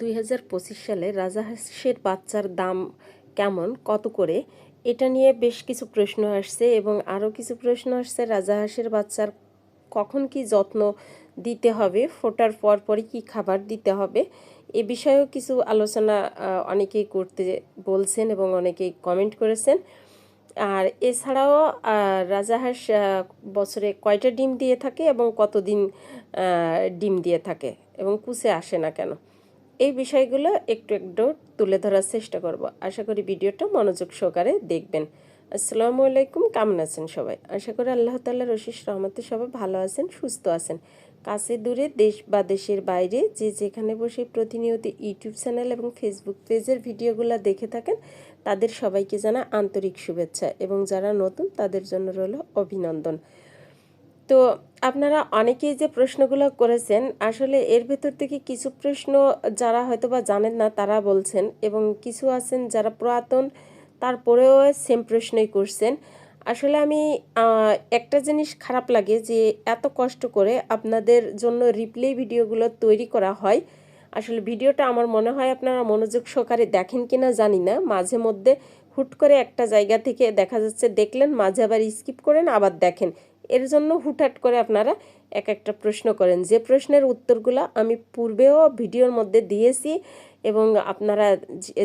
দুই হাজার পঁচিশ সালে রাজাহাঁসের বাচ্চার দাম কেমন, কত করে, এটা নিয়ে বেশ কিছু প্রশ্ন আসছে এবং আরও কিছু প্রশ্ন আসছে রাজা রাজাহাঁসের বাচ্চার কখন কি যত্ন দিতে হবে, ফোটার পর পরই কী খাবার দিতে হবে, এ বিষয়েও কিছু আলোচনা অনেকেই করতে বলছেন এবং অনেকেই কমেন্ট করেছেন। আর এছাড়াও রাজাহাঁস বছরে কয়টা ডিম দিয়ে থাকে এবং কতদিন ডিম দিয়ে থাকে এবং কুচে আসে না কেন? এই বিষয়গুলো একটু একটু তুলে ধরার চেষ্টা করব। আশা করি ভিডিওটা মনোযোগ সহকারে দেখবেন। আসসালামু আলাইকুম, কেমন আছেন সবাই? আশা করি আল্লাহ তাল্লাহ রশিস রহমতে সবাই ভালো আছেন, সুস্থ আছেন। কাছে দূরে দেশ বা দেশের বাইরে যে যেখানে বসে প্রতিনিয়ত ইউটিউব চ্যানেল এবং ফেসবুক পেজের ভিডিওগুলো দেখে থাকেন, তাদের সবাইকে জানা আন্তরিক শুভেচ্ছা এবং যারা নতুন তাদের জন্য রইল অভিনন্দন। তো আপনারা অনেকেই যে প্রশ্নগুলো করেছেন, আসলে এর ভেতর থেকে কিছু প্রশ্ন যারা হয়তো বা জানেন না তারা বলছেন এবং কিছু আছেন যারা পুরাতন তারপরেও সেম প্রশ্নই করছেন। আসলে আমি একটা জিনিস খারাপ লাগে যে এত কষ্ট করে আপনাদের জন্য রিপ্লে ভিডিওগুলো তৈরি করা হয়। আসলে ভিডিওটা আমার মনে হয় আপনারা মনোযোগ সহকারে দেখেন কিনা জানি না। মাঝে মধ্যে হুট করে একটা জায়গা থেকে দেখা যাচ্ছে দেখলেন, মাঝে আবার স্কিপ করেন, আবার দেখেন। এর জন্য হুটহাট করে আপনারা এক একটা প্রশ্ন করেন। যে প্রশ্নের উত্তরগুলো আমি পূর্বেও ভিডিওর মধ্যে দিয়েছি এবং আপনারা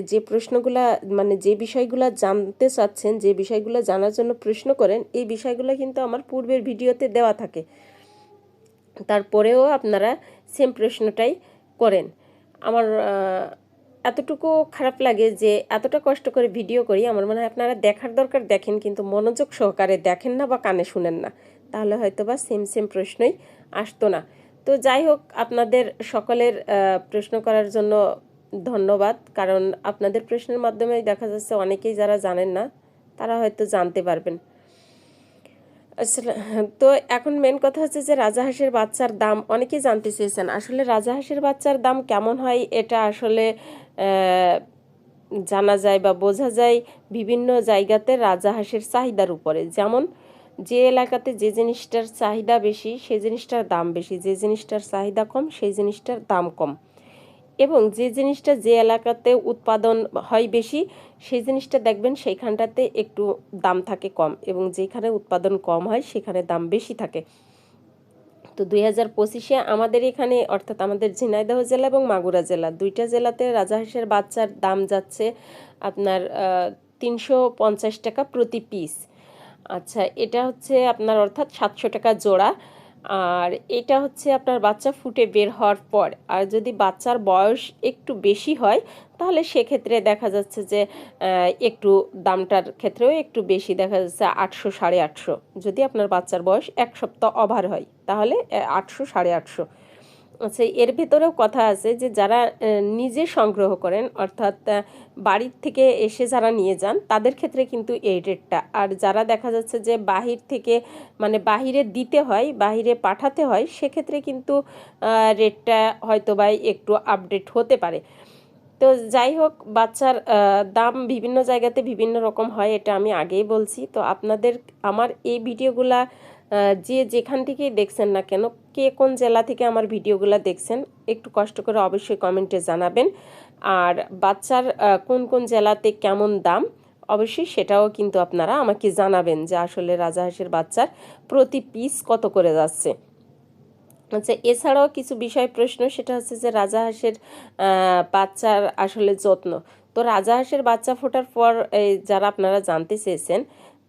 যে- প্রশ্নগুলা মানে যে বিষয়গুলো জানতে চাচ্ছেন, যে বিষয়গুলো জানার জন্য প্রশ্ন করেন, এই বিষয়গুলো কিন্তু আমার পূর্বের ভিডিওতে দেওয়া থাকে। তারপরেও আপনারা সেম প্রশ্নটাই করেন। আমার এতটুকু খারাপ লাগে যে এতটা কষ্ট করে ভিডিও করি, আমার মনে হয় আপনারা দেখার দরকার, দেখেন কিন্তু মনোযোগ সহকারে দেখেন না বা কানে শুনেন না। তাহলে হয়তো বা সেম সেম প্রশ্নই আসতো না। তো যাই হোক, আপনাদের সকলের প্রশ্ন করার জন্য ধন্যবাদ। কারণ আপনাদের প্রশ্নের মাধ্যমে দেখা যাচ্ছে অনেকেই যারা জানেন না, তারা হয়তো জানতে পারবেন। তো এখন মেন কথা হচ্ছে যে রাজা রাজাহাঁসের বাচ্চার দাম অনেকেই জানতে চেয়েছেন। আসলে রাজা রাজাহাঁসের বাচ্চার দাম কেমন হয় এটা আসলে জানা যায় বা বোঝা যায় বিভিন্ন জায়গাতে রাজা রাজাহাঁসের চাহিদার উপরে। যেমন যে এলাকাতে যে জিনিসটার চাহিদা বেশি সেই জিনিসটার দাম বেশি। যে জিনিসটার চাহিদা কম, সেই জিনিসটার দাম কম। এবং যে জিনিসটা যে এলাকাতে উৎপাদন হয় বেশি, সেই জিনিসটা দেখবেন সেইখানটাতে একটু দাম থাকে কম এবং যেখানে উৎপাদন কম হয় সেখানে দাম বেশি থাকে। তো দুই হাজার পঁচিশে আমাদের এখানে অর্থাৎ আমাদের ঝিনাইদহ জেলা এবং মাগুরা জেলা দুইটা জেলাতে রাজাহাঁসের বাচ্চার দাম যাচ্ছে আপনার তিনশো পঞ্চাশ টাকা প্রতি পিস আচ্ছা এটা হচ্ছে আপনার অর্থাৎ সাতশো টাকা জোড়া। আর এটা হচ্ছে আপনার বাচ্চা ফুটে বের হওয়ার পর। আর যদি বাচ্চার বয়স একটু বেশি হয়, তাহলে সেক্ষেত্রে দেখা যাচ্ছে যে একটু দামটার ক্ষেত্রেও একটু বেশি দেখা যাচ্ছে, আটশো, সাড়ে আটশো। যদি আপনার বাচ্চার বয়স এক সপ্তাহ অভার হয়, তাহলে আটশো, সাড়ে আটশো। আচ্ছা এর ভেতরেও কথা আছে যে যারা নিজে সংগ্রহ করেন, অর্থাৎ বাড়ির থেকে এসে যারা নিয়ে যান, তাদের ক্ষেত্রে কিন্তু এই রেটটা। আর যারা দেখা যাচ্ছে যে বাহির থেকে মানে বাহিরে দিতে হয়, বাহিরে পাঠাতে হয়, সেক্ষেত্রে কিন্তু রেটটা হয়তো বা একটু আপডেট হতে পারে। তো যাই হোক, বাচ্চার দাম বিভিন্ন জায়গাতে বিভিন্ন রকম হয়, এটা আমি আগেই বলছি। তো আপনাদের, আমার এই ভিডিওগুলা যে যেখান থেকেই দেখছেন না কেন, কে কোন জেলা থেকে আমার ভিডিওগুলো দেখছেন, একটু কষ্ট করে অবশ্যই কমেন্টে জানাবেন। আর বাচ্চার কোন কোন জেলাতে কেমন দাম, অবশ্যই সেটাও কিন্তু আপনারা আমাকে জানাবেন যে আসলে রাজাহাঁসের বাচ্চার প্রতি পিস কত করে যাচ্ছে। আচ্ছা এছাড়াও কিছু বিষয় প্রশ্ন, সেটা হচ্ছে যে রাজাহাঁসের বাচ্চার আসলে যত্ন। তো রাজাহাঁসের বাচ্চা ফোটার পর যারা আপনারা জানতে চেয়েছেন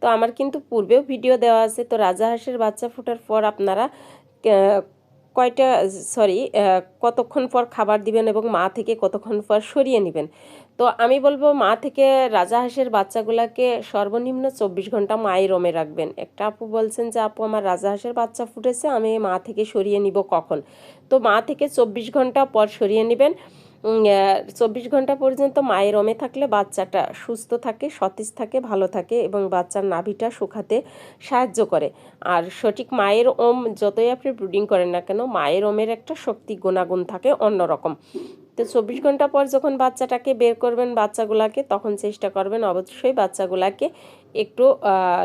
তো আমার কিন্তু পূর্বেও ভিডিও দেওয়া আছে। তো রাজা হাঁসের বাচ্চা ফোটার পর আপনারা কয়টা সরি কতক্ষণ পর খাবার দিবেন এবং মা থেকে কতক্ষণ পর সরিয়ে নেবেন? তো আমি বলব মা থেকে রাজাহাঁসের বাচ্চাগুলোকে সর্বনিম্ন চব্বিশ ঘণ্টা মায়ের রমে রাখবেন। একটা আপু বলছেন যে, আপু, আমার রাজা হাঁসের বাচ্চা ফুটেছে, আমি মা থেকে সরিয়ে নিব কখন? তো মা থেকে চব্বিশ ঘণ্টা পর সরিয়ে নেবেন। চব্বিশ ঘণ্টা পর্যন্ত মায়ের রমে থাকলে বাচ্চাটা সুস্থ থাকে, সতেজ থাকে, ভালো থাকে এবং বাচ্চার নাভিটা শুকাতে সাহায্য করে। আর সঠিক মায়ের ওম যতই আপনি ব্রুডিং করেন না কেন, মায়ের ওমের একটা শক্তি, গুণাগুণ থাকে অন্যরকম। তো চব্বিশ ঘণ্টা পর যখন বাচ্চাটাকে বের করবেন বাচ্চাগুলাকে, তখন চেষ্টা করবেন অবশ্যই বাচ্চাগুলাকে একটু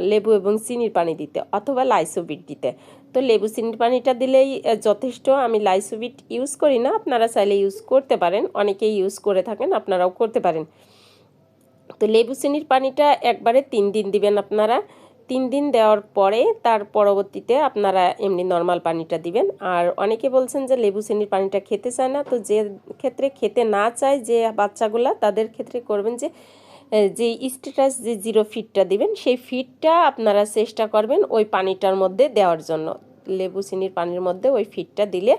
লেবু এবং চিনির পানি দিতে অথবা লাইসোবিট দিতে। তো লেবু চিনির পানিটা দিলেই যথেষ্ট। আমি লাইসোবিট ইউজ করি না, আপনারা চাইলে ইউজ করতে পারেন। অনেকেই ইউজ করে থাকেন, আপনারাও করতে পারেন। তো লেবু চিনির পানিটা একবারে তিন দিন দিবেন আপনারা। তিন দিন দেওয়ার পরে তার পরবর্তীতে আপনারা এমনি নর্মাল পানিটা দিবেন। আর অনেকে বলছেন যে লেবু চিনির পানিটা খেতে চায় না। তো যে ক্ষেত্রে খেতে না চায় যে বাচ্চাগুলা, তাদের ক্ষেত্রে করবেন যে যে স্ট্যাটাস যে জিরো ফিটটা দিবেন, সেই ফিটটা আপনারা চেষ্টা করবেন ওই পানিটার মধ্যে দেওয়ার জন্য। লেবু চিনির পানির মধ্যে ওই ফিটটা দিলে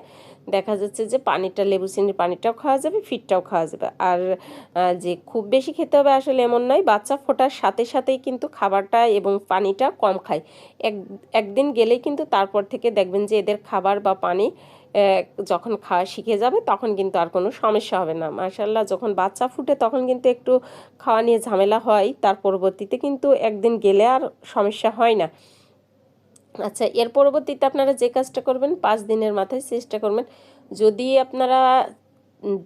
দেখা যাচ্ছে যে পানিটা, লেবু চিনির পানিটাও খাওয়া যাবে ফিটটাও খাওয়া যাবে। আর যে খুব বেশি খেতে হবে আসলে এমন নয়, বাচ্চা ফোটার সাথে সাথেই কিন্তু খাবারটা এবং পানিটা কম খায়। এক, একদিন গেলেই কিন্তু তারপর থেকে দেখবেন যে এদের খাবার বা পানি যখন খাওয়া শিখে যাবে তখন কিন্তু আর কোনো সমস্যা হবে না। মাশাল্লাহ যখন বাচ্চা ফুটে তখন কিন্তু একটু খাওয়া নিয়ে ঝামেলা হয়, তার পরবর্তীতে কিন্তু একদিন গেলে আর সমস্যা হয় না। আচ্ছা এর পরবর্তীতে আপনারা যে কাজটা করবেন, পাঁচ দিনের মাথায় চেষ্টা করবেন। যদি আপনারা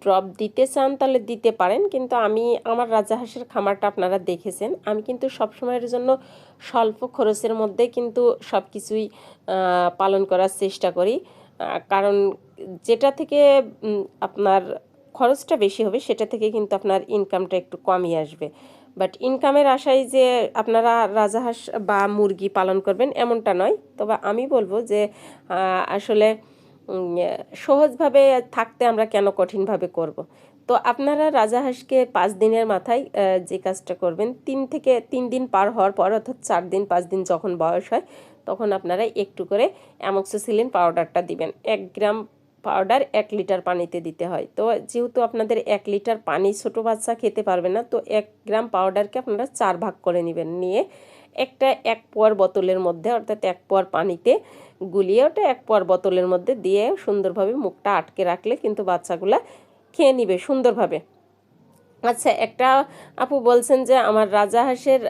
ড্রপ দিতে চান, তাহলে দিতে পারেন। কিন্তু আমি, আমার রাজাহাঁসের খামারটা আপনারা দেখেছেন। আমি কিন্তু সব সময়ের জন্য স্বল্প খরচের মধ্যে কিন্তু সব কিছুই পালন করার চেষ্টা করি। কারণ যেটা থেকে আপনার খরচটা বেশি হবে, সেটা থেকে কিন্তু আপনার ইনকামটা একটু কমই আসবে। বাট ইনকামের আশায় যে আপনারা রাজাহাঁস বা মুরগি পালন করবেন, এমনটা নয় তবে আমি বলব যে আসলে সহজভাবে থাকতে আমরা কেন কঠিনভাবে করব। তো আপনারা রাজাহাঁসকে পাঁচ দিনের মাথায় যে কাজটা করবেন, তিন থেকে তিন দিন পার হওয়ার পর, অর্থাৎ চার দিন, পাঁচ দিন যখন বয়স হয়, তখন আপনারা একটু করে অ্যামক্সিসিলিন পাউডারটা দিবেন এক গ্রাম পাউডার এক লিটার পানিতে দিতে হয়। তো যেহেতু আপনাদের এক লিটার পানি ছোটো বাচ্চা খেতে পারবে না, তো এক গ্রাম পাউডারকে আপনারা চার ভাগ করে নেবেন। নিয়ে একটা এক পোয়ার বোতলের মধ্যে, অর্থাৎ এক পোয়ার পানিতে গুলিয়ে ওটা এক পোয়ার বোতলের মধ্যে দিয়ে সুন্দরভাবে মুখটা আটকে রাখলে কিন্তু বাচ্চাগুলা খেয়ে নিবে সুন্দরভাবে। আচ্ছা একটা আপু বলছেন যে আমার রাজা হাঁসের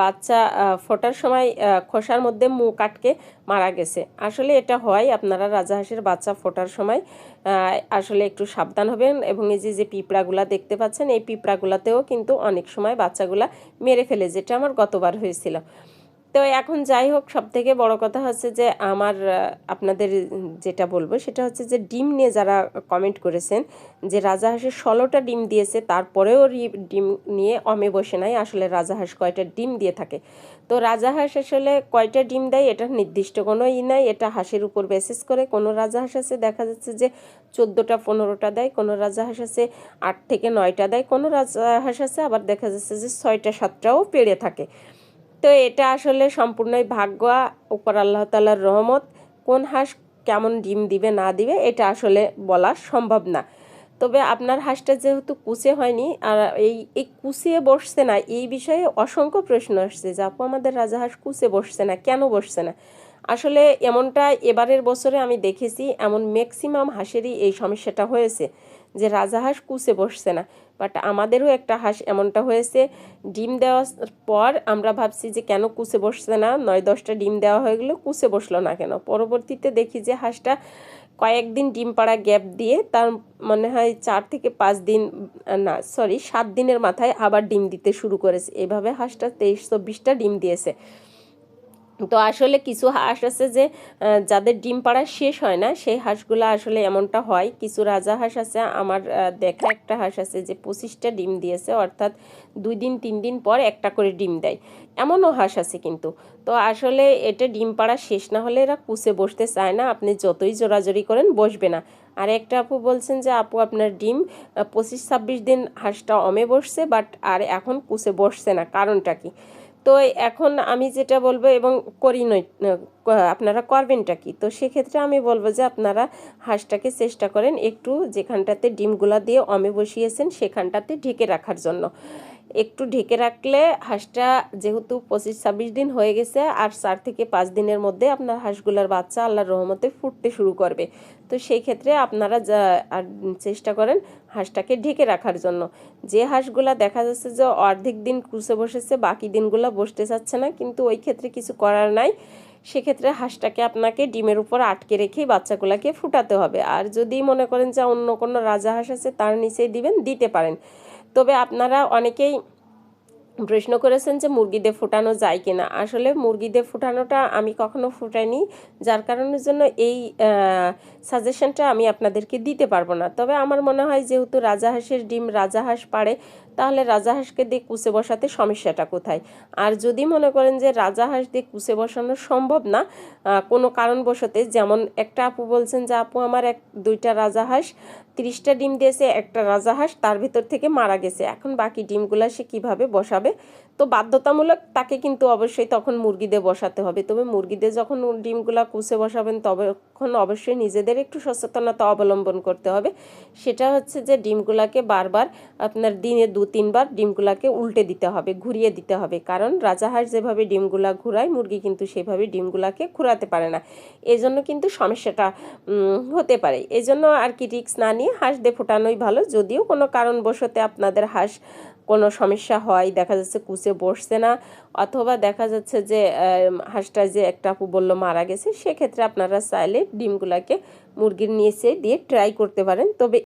বাচ্চা ফোটার সময় খোসার মধ্যে মুখ আটকে মারা গেছে। আসলে এটা হয় আপনারা রাজা হাঁসের বাচ্চা ফোটার সময় আসলে একটু সাবধান হবেন এবং এই যে যে পিঁপড়াগুলা দেখতে পাচ্ছেন, এই পিঁপড়াগুলাতেও কিন্তু অনেক সময় বাচ্চাগুলা মেরে ফেলে, যেটা আমার গতবার হয়েছিল। তো এখন যাই হোক সব থেকে বড় কথা হচ্ছে যে আমার আপনাদের যেটা বলব সেটা হচ্ছে যে ডিম নিয়ে যারা কমেন্ট করেছেন যে রাজাহাঁসের ষোলোটা ডিম দিয়েছে, তারপরেও ডিম নিয়ে অমে বসে নাই। আসলে রাজা হাঁস কয়টা ডিম দিয়ে থাকে? তো রাজা হাঁস আসলে কয়টা ডিম দেয় এটা নির্দিষ্ট কোনো ই নাই। এটা হাঁসের উপর বেসিস করে কোনো রাজা হাঁস আছে, দেখা যাচ্ছে যে চোদ্দোটা, পনেরোটা দেয়। কোনো রাজা হাঁস আছে, আট থেকে নয়টা দেয়। কোনো রাজা হাঁস আছে, আবার দেখা যাচ্ছে যে ছয়টা, সাতটাও পেড়ে থাকে। তো এটা আসলে সম্পূর্ণই ভাগ্য, উপর আল্লাহ তালার রহমত। কোন হাঁস কেমন ডিম দিবে, না দিবে, এটা আসলে বলা সম্ভব না। তবে আপনার হাঁসটা যেহেতু কুচে হয়নি, আর এই এই কুচিয়ে বসছে না, এই বিষয়ে অসংখ্য প্রশ্ন আসছে যে, আপু, আমাদের রাজা হাঁস কুচে বসছে না, কেন বসছে না? আসলে এমনটা এবারের বছরে আমি দেখেছি, এমন ম্যাক্সিমাম হাঁসেরই এই সমস্যাটা হয়েছে। যে রাজা হাঁস কুচে বসছে না। বাট আমাদেরও একটা হাঁস এমনটা হয়েছে, ডিম দেওয়ার পর আমরা ভাবছি যে কেন কুচে বসছে না? নয় দশটা ডিম দেওয়া হয়ে গেলো কুচে বসল না কেন? পরবর্তীতে দেখি যে হাঁসটা কয়েকদিন ডিম পাড়া গ্যাপ দিয়ে তার মনে হয় চার থেকে পাঁচ দিন, না সরি সাত দিনের মাথায় আবার ডিম দিতে শুরু করেছে। এভাবে হাঁসটা তেইশ চব্বিশটা ডিম দিয়েছে। তো আসলে কিছু হাঁস আছে যে যাদের ডিম পাড়া শেষ হয় না, সেই হাঁসগুলো আসলে এমনটা হয়। কিছু রাজা হাঁস আছে, আমার দেখা একটা হাঁস আছে যে পঁচিশটা ডিম দিয়েছে, অর্থাৎ দুই দিন, তিন দিন পর একটা করে ডিম দেয়। এমনও হাঁস আছে কিন্তু। তো আসলে এটা ডিম পাড়া শেষ না হলে এরা কুচে বসতে চায় না, আপনি যতই জোরাজোরি করেন বসবে না। আর একটা আপু বলছেন যে, আপু, আপনার ডিম পঁচিশ, ছাব্বিশ দিন হাঁসটা অমে বসছে, বাট আর এখন কুচে বসছে না। কারণটা কি? তো এখন আমি যেটা বলব এবং করি নই আপনারা করবেনটা কি? তো সেক্ষেত্রে আমি বলব যে আপনারা হাঁসটাকে চেষ্টা করেন একটু যেখানটাতে ডিমগুলা দিয়ে অমে বসিয়েছেন সেখানটাতে ঢেকে রাখার জন্য। একটু ঢেকে রাখলে হাঁসটা যেহেতু পঁচিশ ছাব্বিশ দিন হয়ে গেছে, আর চার থেকে পাঁচ দিনের মধ্যে আপনার হাঁসগুলার বাচ্চা আল্লাহর রহমতে ফুটতে শুরু করবে। তো সেই ক্ষেত্রে আপনারা যা চেষ্টা করেন হাঁসটাকে ঢেকে রাখার জন্য। যে হাঁসগুলা দেখা যাচ্ছে যে অর্ধেক দিন ক্রুসে বসেছে, বাকি দিনগুলো বসতে চাচ্ছে না, কিন্তু ওই ক্ষেত্রে কিছু করার নাই। সেক্ষেত্রে হাঁসটাকে আপনাকে ডিমের উপর আটকে রেখেই বাচ্চাগুলোকে ফুটাতে হবে। আর যদি মনে করেন যে অন্য কোনো রাজা হাঁস আছে, তার নিচেই দিবেন, দিতে পারেন। তবে আপনারা অনেকেই প্রশ্ন করেছেন যে মুরগিদের ফুটানো যায় কিনা। আসলে মুরগিদের ফুটানোটা আমি কখনো ফুটাইনি, যার কারণের জন্য এই সাজেশনটা আমি আপনাদেরকে দিতে পারব না। তবে আমার মনে হয় যেহেতু রাজাহাঁসের ডিম, রাজাহাঁস পারে তাহলে রাজাহাঁসকে দিয়ে কুচে বসাতে সমস্যাটা কোথায়? আর যদি মনে করেন যে রাজাহাঁস দিয়ে কুচে বসানো সম্ভব না কোনো কারণবশতে যেমন একটা আপু বলছেন যে, আপু, আমার এক, দুইটা রাজাহাঁস তিরিশটা ডিম দিয়েছে, একটা রাজাহাঁস তার ভিতর থেকে মারা গেছে। এখন বাকি ডিমগুলা সে কীভাবে বসাবে? তো বাধ্যতামূলক তাকে কিন্তু অবশ্যই তখন মুরগিদের বসাতে হবে। তবে মুরগিদের যখন ডিমগুলা কুচে বসাবেন, তখন অবশ্যই নিজেদের একটু সচেতনতা অবলম্বন করতে হবে। সেটা হচ্ছে যে, ডিমগুলাকে বারবার আপনার দিনে দু তিনবার ডিমগুলাকে উল্টে দিতে হবে, ঘুরিয়ে দিতে হবে। কারণ রাজাহাঁস যেভাবে ডিমগুলা ঘুরায়, মুরগি কিন্তু সেভাবে ডিমগুলাকে ঘুরাতে পারে না। এই জন্য কিন্তু সমস্যাটা হতে পারে। এই জন্য আর কি রিক্স না নিয়ে হাঁস দিয়ে ফোটানোই ভালো। যদিও কোনো কারণবশতে আপনাদের হাঁস কোনো সমস্যা হয়, দেখা যাচ্ছে কুচে বসছে না, অথবা দেখা যাচ্ছে যে হাঁসটা যে একটা আপু মারা গেছে, সেক্ষেত্রে আপনারা চাইলে ডিমগুলাকে মুরগির নিচে দিয়ে ট্রাই করতে পারেন। তবে